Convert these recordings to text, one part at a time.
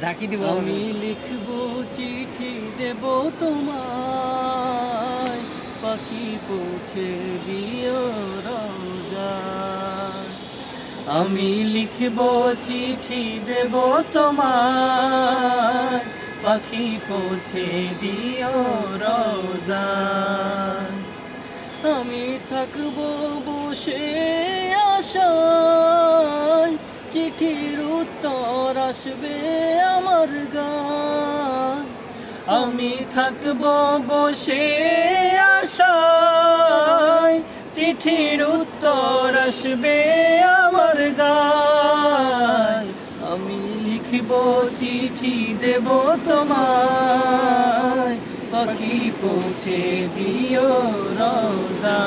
ঝাঁকি দিব আমি। লিখব, চিঠি দেব তোমায়। পাখি পৌঁছে দিও রোজায় আমি লিখব, চিঠি দেব তোমায়। পাখি পৌঁছে দিও রোজায় আমি থাকব বসে আশায়। চিঠির আসবে আমার গান। আমি থাকব বসে আশায়। চিঠির উত্তর আসবে আমার গান। আমি লিখব চিঠি, দেব তোমায়। পাখি পৌঁছে দিও রোজা।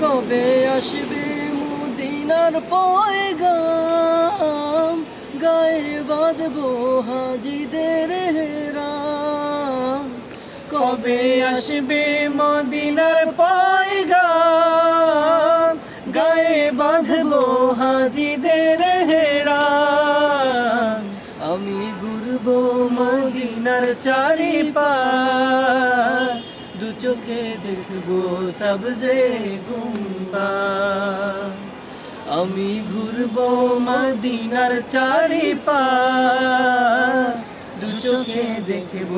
কবে আসবে মুদিনার পয়গাম? গায়ে বাঁধবো হাজিদের হেরাম কবে আসবে মদিনার পয়গাম? গায়ে বাঁধবো হাজিদের হেরাম আমি ঘুরব মদিনার চারিপাশ। দু চোখে দেখব সবজে গুম্বা। আমি ঘুরব মদিনার চারিপাশ। দু চোখে দেখব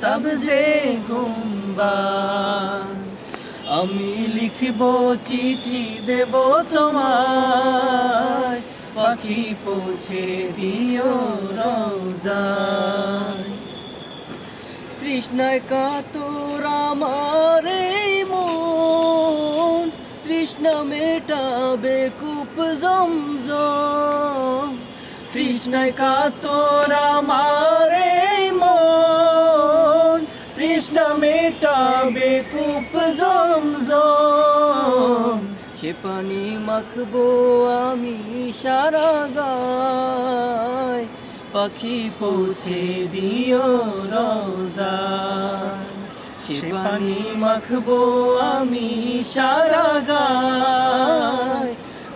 সবজে গুম্বা। আমি লিখব চিঠি দেব তোমায়। পাখি পৌঁছে দিও রোজা। তৃষ্ণায় কাতর আমার মন। তৃষ্ণা মেটাবে কূপ জমজম, তৃষ্ণায় কাতর আমার মন। তৃষ্ণা মেটাবে কূপ জমজম, সে পানি মাখবো আমি সারা গায়। পাখি পৌঁছে দিও রোজা। সে পানি মাখবো আমি সারা গায়